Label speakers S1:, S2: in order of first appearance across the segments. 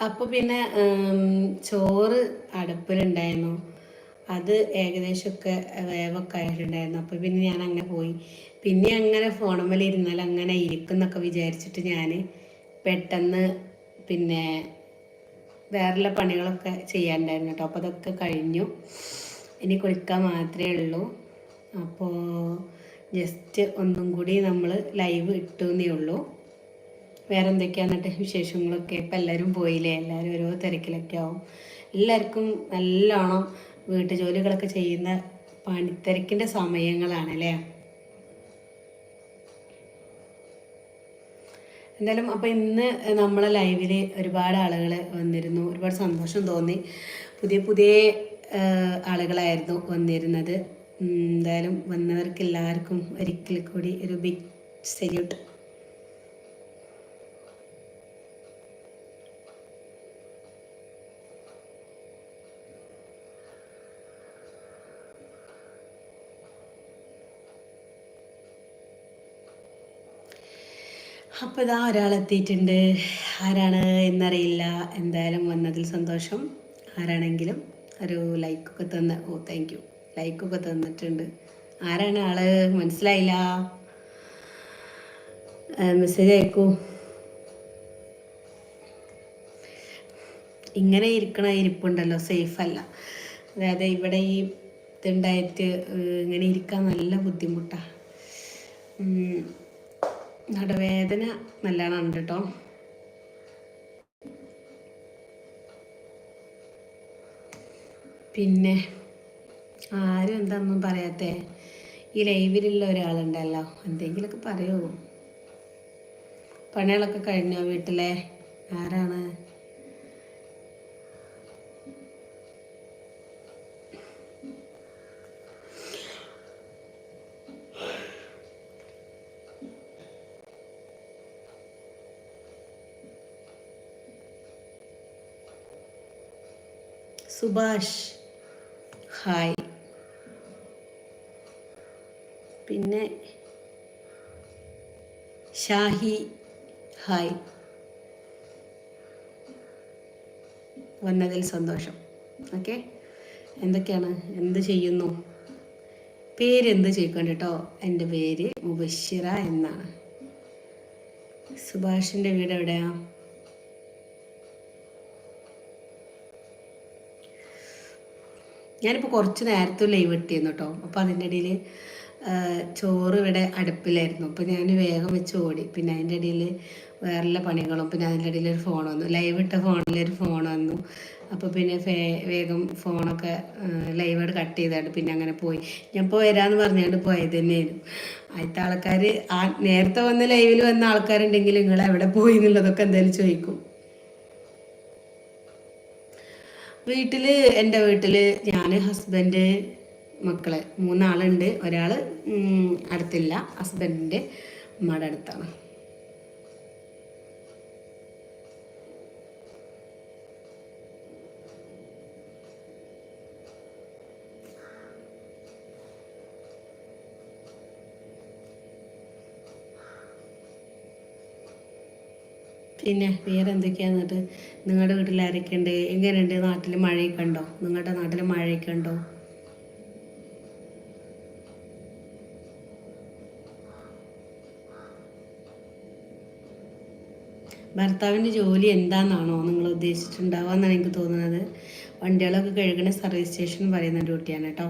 S1: അപ്പോൾ പിന്നെ ചോറ് അടുപ്പിലുണ്ടായിരുന്നു. അത് ഏകദേശമൊക്കെ വേവൊക്കെ ആയിട്ടുണ്ടായിരുന്നു. അപ്പോൾ പിന്നെ ഞാൻ അങ്ങനെ പോയി. പിന്നെ അങ്ങനെ ഫോണുമ്മൽ ഇരുന്നാൽ അങ്ങനെ ഇരിക്കുന്നൊക്കെ വിചാരിച്ചിട്ട് ഞാൻ പെട്ടെന്ന് പിന്നെ വേറെയുള്ള പണികളൊക്കെ ചെയ്യാനുണ്ടായിരുന്നു കേട്ടോ. അപ്പോൾ അതൊക്കെ കഴിഞ്ഞു. ഇനി കുളിക്കാൻ മാത്രമേ ഉള്ളൂ. അപ്പോൾ ജസ്റ്റ് ഒന്നും കൂടി നമ്മൾ ലൈവ് ഇട്ടു എന്നേ ഉള്ളൂ. വേറെ എന്തൊക്കെയാണ് എന്നിട്ട് വിശേഷങ്ങളൊക്കെ? ഇപ്പം എല്ലാവരും പോയില്ലേ? എല്ലാവരും ഓരോ തിരക്കിലൊക്കെ ആവും. എല്ലാവർക്കും നല്ലോണം വീട്ടു ജോലികളൊക്കെ ചെയ്യുന്ന പണിത്തിരക്കിന്റെ സമയങ്ങളാണ് അല്ലേ എന്തായാലും അപ്പോൾ ഇന്ന് നമ്മളെ ലൈവിൽ ഒരുപാട് ആളുകൾ വന്നിരുന്നു. ഒരുപാട് സന്തോഷം തോന്നി. പുതിയ പുതിയ ആളുകളായിരുന്നു വന്നിരുന്നത്. എന്തായാലും വന്നവർക്ക് എല്ലാവർക്കും ഒരിക്കൽ കൂടി ഒരു ബിഗ് സല്യൂട്ട് അപ്പോൾ ഇതാ ഒരാളെത്തിയിട്ടുണ്ട്. ആരാണ് എന്നറിയില്ല. എന്തായാലും വന്നതിൽ സന്തോഷം. ആരാണെങ്കിലും ഒരു ലൈക്കൊക്കെ തന്ന് ഓ താങ്ക് യു ലൈക്കൊക്കെ തന്നിട്ടുണ്ട്. ആരാണ് ആൾ? മനസ്സിലായില്ല. മെസ്സേജ് അയക്കൂ. ഇങ്ങനെ ഇരിക്കണ ഇരിപ്പുണ്ടല്ലോ സേഫ് അല്ല. അതായത് ഇവിടെ ഈ ഇതുണ്ടായിട്ട് ഇങ്ങനെ ഇരിക്കാൻ നല്ല ബുദ്ധിമുട്ടാണ് നടുവേദന നല്ലോണം ഉണ്ട് കേട്ടോ. പിന്നെ ആരും എന്താന്നും പറയാത്തേ? ഈ ലൈവിലുള്ള ഒരാളുണ്ടല്ലോ. എന്തെങ്കിലുമൊക്കെ പറയൂ. പണികളൊക്കെ കഴിഞ്ഞോ വീട്ടിലെ? ആരാണ്? സുഭാഷ്. ഹായ്. പിന്നെ ഷാഹി. ഹായ്. വന്നതിൽ സന്തോഷം. ഓക്കെ. എന്തൊക്കെയാണ്? എന്ത് ചെയ്യുന്നു? പേര് എന്ത് ചോദിക്കണം കേട്ടോ? എന്റെ പേര് മുബഷിറ എന്നാണ്. സുഭാഷിന്റെ വീട് എവിടെയാ? ഞാനിപ്പോൾ കുറച്ച് നേരത്തെ ലൈവ് ഇട്ടിരുന്നു കേട്ടോ അപ്പോൾ അതിന്റെ ഇടയിൽ ചോറ് ഇവിടെ അടുപ്പിലായിരുന്നു. അപ്പോൾ ഞാൻ വേഗം വെച്ച് ഓടി. പിന്നെ അതിന്റെ ഇടയിൽ വേറെ പണികളും. പിന്നെ അതിന്റെ ഇടയിൽ ഒരു ഫോൺ വന്നു. ലൈവ് ഇട്ട ഫോണിൽ ഒരു ഫോൺ വന്നു. അപ്പോൾ പിന്നെ വേഗം ഫോണൊക്കെ ലൈവായിട്ട് കട്ട് ചെയ്തായിട്ട് പിന്നെ അങ്ങനെ പോയി. ഞാൻ ഇപ്പോൾ വരാമെന്ന് പറഞ്ഞുകൊണ്ട് പോയത് തന്നെയായിരുന്നു. ആദ്യത്തെ ആൾക്കാർ ആ നേരത്തെ വന്ന ലൈവിൽ വന്ന ആൾക്കാരുണ്ടെങ്കിൽ നിങ്ങൾ എവിടെ പോയി എന്നുള്ളതൊക്കെ എന്തായാലും ചോദിക്കും വീട്ടിൽ എന്റെ വീട്ടിൽ ഞാൻ ഹസ്ബൻഡ് മക്കളെ മൂന്നാളുണ്ട്. ഒരാൾ അടുത്തില്ല. ഹസ്ബൻഡിന്റെ ഉമ്മയുടെ അടുത്താണ്. പിന്നെ വേറെ എന്തൊക്കെയാന്നിട്ട് നിങ്ങളുടെ വീട്ടിൽ ആരൊക്കെ ഉണ്ട് എങ്ങനെയുണ്ട്? നാട്ടിൽ മഴയൊക്കെ ഉണ്ടോ? നിങ്ങളുടെ നാട്ടിൽ മഴയൊക്കെ ഉണ്ടോ? ഭർത്താവിന്റെ ജോലി എന്താണെന്നാണോ നിങ്ങൾ ഉദ്ദേശിച്ചിട്ടുണ്ടാവുക എന്നാണ് എനിക്ക് തോന്നുന്നത്. വണ്ടികളൊക്കെ കഴുകണ സർവീസ് സ്റ്റേഷൻ പറയുന്ന ഡ്യൂട്ടിയാണ് കേട്ടോ.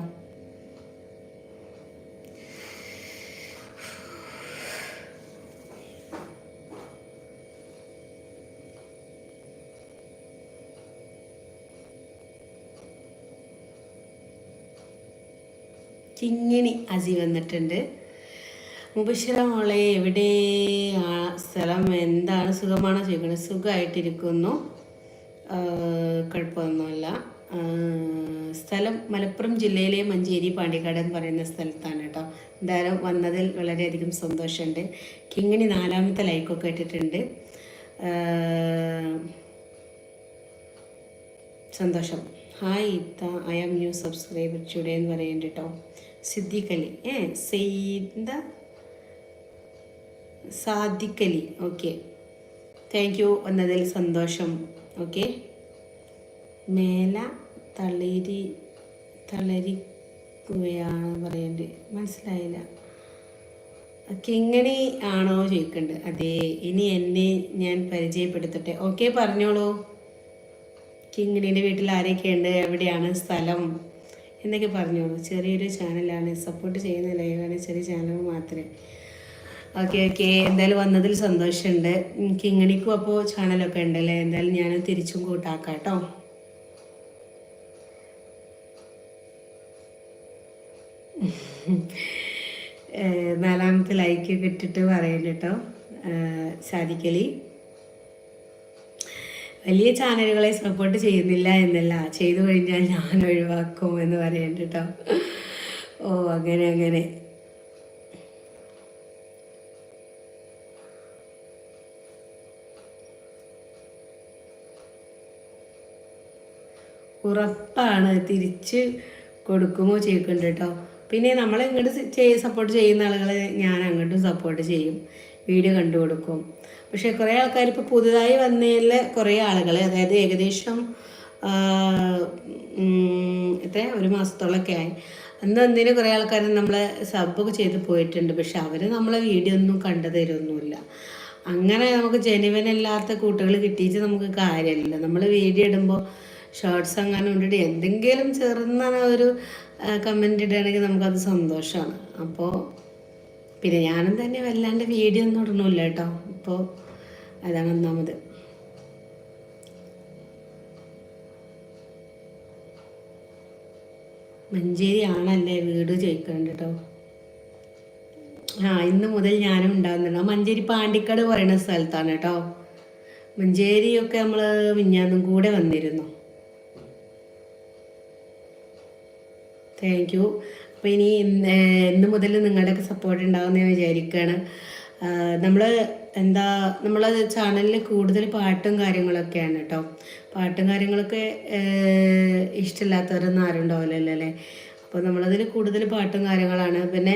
S1: ചിങ്ങിണി അജി വന്നിട്ടുണ്ട്. മുബിഷിറ മോളെ എവിടെ? ആ സ്ഥലം എന്താണ്? സുഖമാണോ? ചോദിക്കുന്നത് സുഖമായിട്ടിരിക്കുന്നു. കുഴപ്പമൊന്നുമില്ല. സ്ഥലം മലപ്പുറം ജില്ലയിലെ മഞ്ചേരി പാണ്ടിക്കാട് എന്ന് പറയുന്ന സ്ഥലത്താണ് കേട്ടോ. എന്തായാലും വന്നതിൽ വളരെയധികം സന്തോഷമുണ്ട്. കിങ്ങിണി നാലാമത്തെ ലൈക്കൊക്കെ ഇട്ടിട്ടുണ്ട്. സന്തോഷം. ഹായ് ഇത്ത. ഐ ആം ന്യൂ സബ്സ്ക്രൈബർ ചുഡേ എന്ന് പറയുന്നുണ്ട് കേട്ടോ. സിദ്ദിഖലി ഏ Saida Sadiqali okay. Thank you എന്നതിൽ സന്തോഷം. ഓക്കെ. മേല തളിരി തളരിക്കുകയാണ് പറയേണ്ടത്. മനസ്സിലായില്ല. കിങ്ങിണി ആണോ ചോദിക്കേണ്ടത്? അതെ ഇനി എന്നെ ഞാൻ പരിചയപ്പെടുത്തട്ടെ. ഓക്കെ പറഞ്ഞോളൂ. കിങ്ങിണിന്റെ വീട്ടിൽ ആരൊക്കെയുണ്ട്? എവിടെയാണ് സ്ഥലം? എന്നൊക്കെ പറഞ്ഞോളൂ ചെറിയൊരു ചാനലാണ്. സപ്പോർട്ട് ചെയ്യുന്ന ലൈവാണ് ചെറിയ ചാനൽ മാത്രമേ ഓക്കെ ഓക്കെ എന്തായാലും വന്നതിൽ സന്തോഷമുണ്ട്. കിങ്ങിണിക്കും അപ്പോൾ ചാനലൊക്കെ ഉണ്ടല്ലേ? എന്തായാലും ഞാൻ തിരിച്ചും കൂട്ടാക്കാം കേട്ടോ. നാലാമത്തെ ലൈക്ക് കിട്ടിട്ട് പറയുന്നുണ്ട് കേട്ടോ. സാധിക്കലി വലിയ ചാനലുകളെ സപ്പോർട്ട് ചെയ്യുന്നില്ല എന്നല്ല. ചെയ്തു കഴിഞ്ഞാൽ ഞാൻ ഒഴിവാക്കും എന്ന് പറയുന്നുണ്ട് കേട്ടോ ഓ അങ്ങനെ അങ്ങനെ. ഉറപ്പാണ്. തിരിച്ച് കൊടുക്കുമോ ചെയ്യിക്കുന്നുണ്ട് കേട്ടോ പിന്നെ നമ്മൾ ഇങ്ങോട്ട് സപ്പോർട്ട് ചെയ്യുന്ന ആളുകളെ ഞാൻ അങ്ങോട്ടും സപ്പോർട്ട് ചെയ്യും. വീഡിയോ കണ്ടു കൊടുക്കും. പക്ഷേ കുറേ ആൾക്കാർ ഇപ്പോൾ പുതുതായി വന്നതിൽ കുറേ ആളുകൾ അതായത് ഏകദേശം എത്ര ഒരു മാസത്തോളമൊക്കെ ആയി. അന്ന് എന്തിനും കുറേ ആൾക്കാർ നമ്മളെ സബ്ബൊക്കെ ചെയ്ത് പോയിട്ടുണ്ട്. പക്ഷെ അവർ നമ്മളെ വീഡിയോ ഒന്നും കണ്ടു അങ്ങനെ നമുക്ക് ജനുവനല്ലാത്ത കൂട്ടുകൾ കിട്ടിയിട്ട് നമുക്ക് കാര്യമില്ല. നമ്മൾ വീഡിയോ ഇടുമ്പോൾ ഷോർട്സ് അങ്ങനെ കൊണ്ടിട്ട് എന്തെങ്കിലും ചെറുന്ന ഒരു കമന്റ് ഇടുകയാണെങ്കിൽ നമുക്കത് സന്തോഷമാണ്. അപ്പോൾ പിന്നെ ഞാനും തന്നെ വല്ലാണ്ട് വീഡിയോ ഒന്നും ഇടണമില്ല കേട്ടോ. ഇപ്പോൾ അതാണ് ഒന്നാമത്. മഞ്ചേരി ആണല്ലേ വീട് ചോദിക്കുന്നുണ്ട് കേട്ടോ. ആ ഇന്ന് മുതൽ ഞാനും ഉണ്ടാകുന്നുണ്ട് മഞ്ചേരി പാണ്ടിക്കാട് പറയുന്ന സ്ഥലത്താണ് കേട്ടോ. മഞ്ചേരിയൊക്കെ നമ്മൾ മിഞ്ഞാന്നും കൂടെ വന്നിരുന്നു. താങ്ക് യു അപ്പോൾ ഇനി ഇന്ന് മുതൽ നിങ്ങളുടെയൊക്കെ സപ്പോർട്ട് ഉണ്ടാകുമെന്ന് ഞാൻ വിചാരിക്കുകയാണ് നമ്മൾ എന്താ നമ്മൾ ചാനലിൽ കൂടുതൽ പാട്ടും കാര്യങ്ങളൊക്കെയാണ് കേട്ടോ പാട്ടും കാര്യങ്ങളൊക്കെ ഇഷ്ടമില്ലാത്തവരൊന്നും ആരും ഉണ്ടാവില്ലല്ലോ അല്ലേ? അപ്പോൾ നമ്മളതിൽ കൂടുതൽ പാട്ടും കാര്യങ്ങളാണ്. പിന്നെ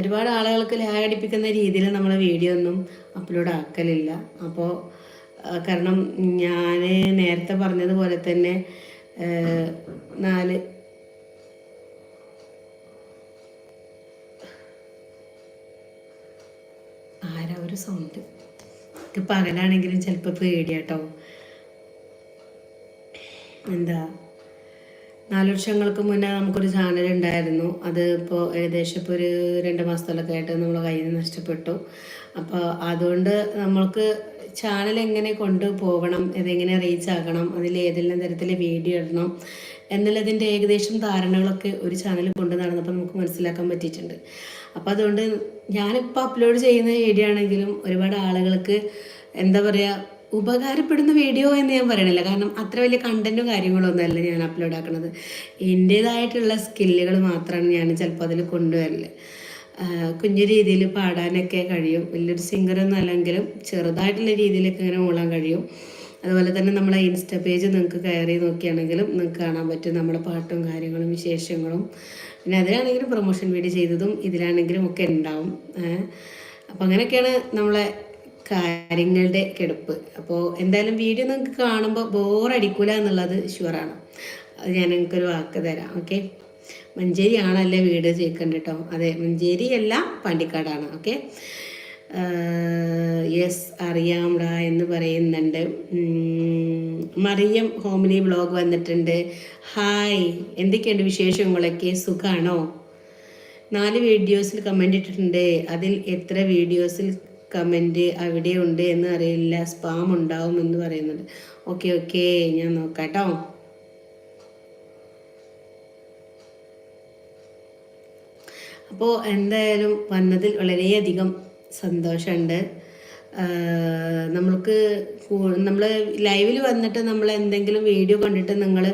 S1: ഒരുപാട് ആളുകൾക്ക് ലാഗടിപ്പിക്കുന്ന രീതിയിൽ നമ്മൾ വീഡിയോ ഒന്നും അപ്ലോഡ് ആക്കലില്ല. അപ്പോൾ കാരണം ഞാൻ നേരത്തെ പറഞ്ഞതുപോലെ തന്നെ നാല് ആരാ ഒരു സൗണ്ട്. ഇത് പകലാണെങ്കിലും ചിലപ്പോൾ പേടിയാട്ടോ. എന്താ? നാല് വർഷങ്ങൾക്ക് മുന്നേ നമുക്കൊരു ചാനൽ ഉണ്ടായിരുന്നു. അത് ഇപ്പോൾ ഏകദേശം ഇപ്പോൾ ഒരു രണ്ട് മാസത്തോളൊക്കെ ആയിട്ട് നമ്മൾ കയ്യിൽ നിന്ന് നഷ്ടപ്പെട്ടു. അപ്പോൾ അതുകൊണ്ട് നമ്മൾക്ക് ചാനൽ എങ്ങനെ കൊണ്ടുപോകണം ഇതെങ്ങനെ റീച്ച് ആക്കണം അതിൽ ഏതെല്ലാം തരത്തിൽ വീഡിയോ ഇടണം എന്നുള്ളതിന്റെ ഏകദേശം ധാരണകളൊക്കെ ഒരു ചാനൽ കൊണ്ട് നടന്നപ്പോൾ നമുക്ക് മനസ്സിലാക്കാൻ പറ്റിയിട്ടുണ്ട്. അപ്പോൾ അതുകൊണ്ട് ഞാനിപ്പോൾ അപ്ലോഡ് ചെയ്യുന്ന വീഡിയോ ആണെങ്കിലും ഒരുപാട് ആളുകൾക്ക് എന്താ പറയുക ഉപകാരപ്പെടുന്ന വീഡിയോ എന്ന് ഞാൻ പറയണില്ല. കാരണം അത്ര വലിയ കണ്ടന്റും കാര്യങ്ങളൊന്നും ഞാൻ അപ്ലോഡ് ആക്കുന്നത് എന്റേതായിട്ടുള്ള സ്കില്ലുകൾ മാത്രമാണ് ഞാൻ ചിലപ്പോൾ അതിൽ കൊണ്ടുവരൽ. കുഞ്ഞു രീതിയിൽ പാടാനൊക്കെ കഴിയും. വലിയൊരു സിംഗറൊന്നും അല്ലെങ്കിലും ചെറുതായിട്ടുള്ള രീതിയിലൊക്കെ ഇങ്ങനെ മൂളാൻ കഴിയും. അതുപോലെ തന്നെ നമ്മളെ ഇൻസ്റ്റ പേജ് നിങ്ങൾക്ക് കയറി നോക്കിയാണെങ്കിലും നിങ്ങൾക്ക് കാണാൻ പറ്റും നമ്മുടെ പാട്ടും കാര്യങ്ങളും വിശേഷങ്ങളും. പിന്നെ അതിലാണെങ്കിലും പ്രൊമോഷൻ വീഡിയോ ചെയ്തതും ഇതിലാണെങ്കിലും ഒക്കെ ഉണ്ടാവും. അപ്പോൾ അങ്ങനെയൊക്കെയാണ് നമ്മളെ കാര്യങ്ങളുടെ കെടുപ്പ്. അപ്പോൾ എന്തായാലും വീഡിയോ നിങ്ങൾക്ക് കാണുമ്പോൾ ബോറടിക്കൂല എന്നുള്ളത് ഷുവറാണ് അത് ഞാൻ നിങ്ങൾക്കൊരു വാക്ക് തരാം. ഓക്കെ മഞ്ചേരി ആണല്ലേ വീട് ചോദിക്കണ്ട കേട്ടോ അതെ മഞ്ചേരിയല്ല പാണ്ടിക്കാടാണ്. ഓക്കെ യെസ് അറിയാംടാ എന്ന് പറയുന്നുണ്ട്. മറിയം ഹോമിനി ബ്ലോഗ് വന്നിട്ടുണ്ട്. ഹായ് എന്തൊക്കെയുണ്ട് വിശേഷങ്ങളൊക്കെ സുഖാണോ? നാല് വീഡിയോസിൽ കമന്റ് ഇട്ടിട്ടുണ്ട്. അതിൽ എത്ര വീഡിയോസിൽ കമന്റ് അവിടെ ഉണ്ട് എന്ന് അറിയില്ല. സ്പാം ഉണ്ടാവും എന്ന് പറയുന്നുണ്ട്. ഓക്കെ ഓക്കെ ഞാൻ നോക്കാം അപ്പോൾ എന്തായാലും വന്നതിൽ വളരെയധികം സന്തോഷമുണ്ട്. നമ്മൾക്ക് നമ്മൾ ലൈവിൽ വന്നിട്ട് നമ്മൾ എന്തെങ്കിലും വീഡിയോ കണ്ടിട്ട് നിങ്ങൾ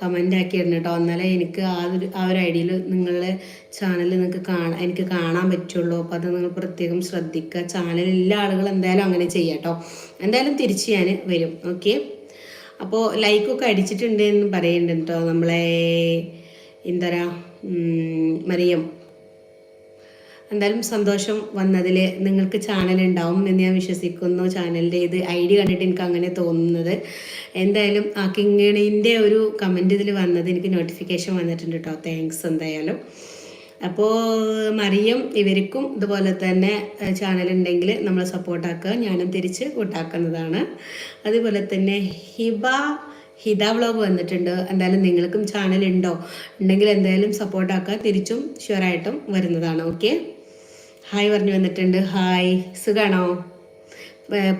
S1: കമന്റ് ആക്കി ഇടണം കേട്ടോ. എന്നാലേ എനിക്ക് ആ ഒരു ആ ഒരു ഐഡിയയിൽ നിങ്ങളുടെ ചാനൽ നിങ്ങൾക്ക് കാണാൻ എനിക്ക് കാണാൻ പറ്റുള്ളൂ. അപ്പോൾ അത് നിങ്ങൾ പ്രത്യേകം ശ്രദ്ധിക്കുക. ചാനലിലെ ആളുകൾ എന്തായാലും അങ്ങനെ ചെയ്യാം കേട്ടോ. എന്തായാലും തിരിച്ച് ഞാൻ വരും. ഓക്കെ? അപ്പോൾ ലൈക്കൊക്കെ അടിച്ചിട്ടുണ്ട് എന്ന് പറയുന്നുണ്ട് കേട്ടോ നമ്മളെ എന്താ പറയുക മറിയം. എന്തായാലും സന്തോഷം വന്നതിൽ നിങ്ങൾക്ക് ചാനൽ ഉണ്ടാവും എന്ന് ഞാൻ വിശ്വസിക്കുന്നു. ചാനലിന്റെ ഇത് ഐ ഡി കണ്ടിട്ട് എനിക്ക് അങ്ങനെ തോന്നുന്നത്. എന്തായാലും ആ കിങ്ങണിന്റെ ഒരു കമന്റ് ഇതിൽ വന്നത് എനിക്ക് നോട്ടിഫിക്കേഷൻ വന്നിട്ടുണ്ട് കേട്ടോ താങ്ക്സ് എന്തായാലും. അപ്പോൾ മറിയം ഇവർക്കും ഇതുപോലെ തന്നെ ചാനൽ ഉണ്ടെങ്കിൽ നമ്മൾ സപ്പോർട്ടാക്കുക ഞാനും തിരിച്ച് കൂട്ടാക്കുന്നതാണ്. അതുപോലെ തന്നെ ഹിബ ഹിത വ്ളോഗ് വന്നിട്ടുണ്ട്. എന്തായാലും നിങ്ങൾക്കും ചാനൽ ഉണ്ടോ ഉണ്ടെങ്കിൽ എന്തായാലും സപ്പോർട്ടാക്കുക തിരിച്ചും ഷുവറായിട്ടും വരുന്നതാണ്. ഓക്കെ ഹായ് പറഞ്ഞു വന്നിട്ടുണ്ട്. ഹായ്. സുഖാണോ?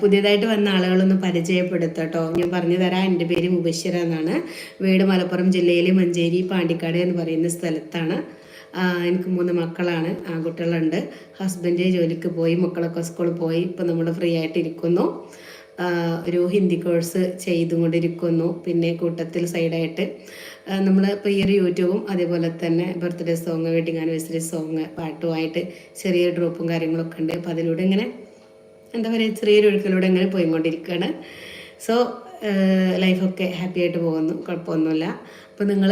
S1: പുതിയതായിട്ട് വന്ന ആളുകളൊന്ന് പരിചയപ്പെടുത്തട്ടോ. ഞാൻ പറഞ്ഞു തരാം എന്റെ പേര് മുബശ്ശിര എന്നാണ്. വീട് മലപ്പുറം ജില്ലയിലെ മഞ്ചേരി പാണ്ടിക്കാട് എന്ന് പറയുന്ന സ്ഥലത്താണ്. എനിക്ക് മൂന്ന് മക്കളാണ് ആൺകുട്ടികളുണ്ട്. ഹസ്ബൻഡ് ജോലിക്ക് പോയി മക്കളൊക്കെ സ്കൂളിൽ പോയി ഇപ്പം നമ്മൾ ഫ്രീ ആയിട്ട് ഇരിക്കുന്നു. ഒരു ഹിന്ദി കോഴ്സ് ചെയ്തുകൊണ്ടിരിക്കുന്നു. പിന്നെ കൂട്ടത്തിൽ സൈഡായിട്ട് നമ്മൾ ഇപ്പോൾ ഈ ഒരു യൂട്യൂബും അതേപോലെ തന്നെ birthday song wedding anniversary song പാട്ടുമായിട്ട് ചെറിയ ഡ്രോപ്പും കാര്യങ്ങളൊക്കെ ഉണ്ട്. അപ്പോൾ അതിലൂടെ ഇങ്ങനെ എന്താ പറയുക ചെറിയൊരു ഒഴുക്കിലൂടെ ഇങ്ങനെ പോയിക്കൊണ്ടിരിക്കുകയാണ്. സോ ലൈഫൊക്കെ ഹാപ്പി ആയിട്ട് പോകുന്നു. കുഴപ്പമൊന്നുമില്ല. അപ്പോൾ നിങ്ങൾ